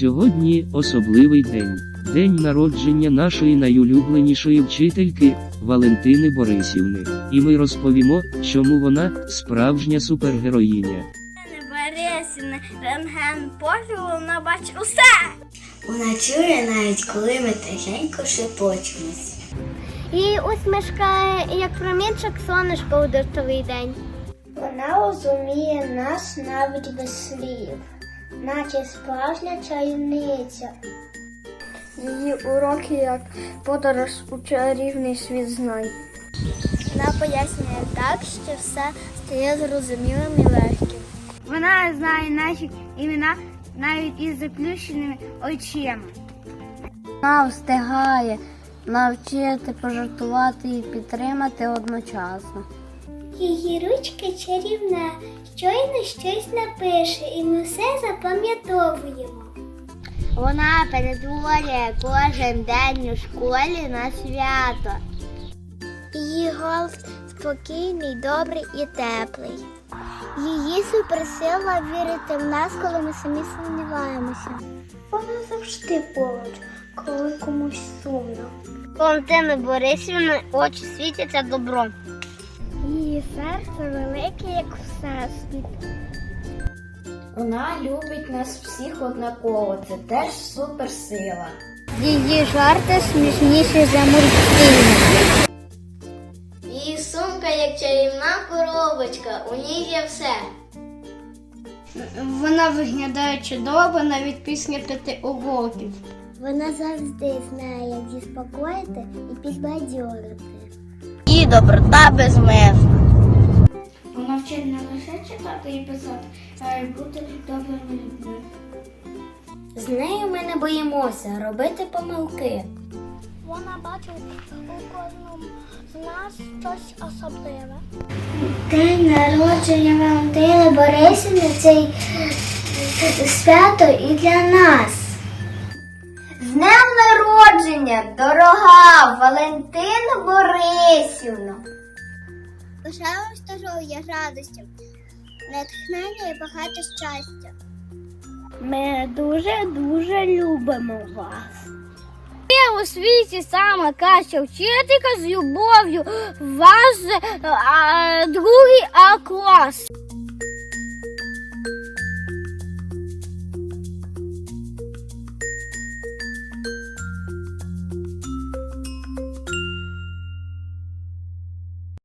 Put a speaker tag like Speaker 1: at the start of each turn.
Speaker 1: Сьогодні особливий день. День народження нашої найулюбленішої вчительки Валентини Борисівни. І ми розповімо, чому вона справжня супергероїня.
Speaker 2: Борисівна, рентген профілю, вона бачить усе.
Speaker 3: Вона чує навіть коли ми тихенько шепочемось.
Speaker 2: Її усмішка, як промінчик сонечка у дощовий день. Вона розуміє нас навіть без слів, наче справжня чарівниця. Її уроки як подорож у чарівний світ знань. Вона пояснює так, що все стає зрозумілим і легким. Вона знає наші імена навіть із заплющеними очима. Вона встигає навчити пожартувати і підтримати одночасно.
Speaker 4: Її ручка чарівна, щойно щось напише, і ми все запам'ятовуємо.
Speaker 2: Вона перетворює кожен день у школі на свято. Її голос спокійний, добрий і теплий. Її суперсила вірити в нас, коли ми самі сумніваємося.
Speaker 4: Вона завжди поруч, коли комусь сумно.
Speaker 2: Валентина Борисівна очі світяться добром. Її серце велике, як всесвіт.
Speaker 3: Вона любить нас всіх однаково. Це теж суперсила.
Speaker 2: Її жарти смішніші за мультфільми.
Speaker 3: Її сумка як чарівна коробочка. У ній є все.
Speaker 2: Вона виглядає чудово навіть після п'яти уроків.
Speaker 4: Вона завжди знає, як заспокоїти і підбадьорити.
Speaker 2: І доброта безмежна.
Speaker 4: Читати і писати, а й бути добрими людьми.
Speaker 3: З нею ми не боїмося робити помилки.
Speaker 2: Вона бачить у кожному з нас щось особливе.
Speaker 4: День народження Валентини Борисівни це свято і для нас.
Speaker 3: З днем народження, дорога Валентина Борисівна!
Speaker 2: Бажаю вам здоров'я, радості, натхнення і багато щастя. Ми дуже-дуже любимо вас. Ми у світі саме краща вчителька з любов'ю. Вас а, другий А клас.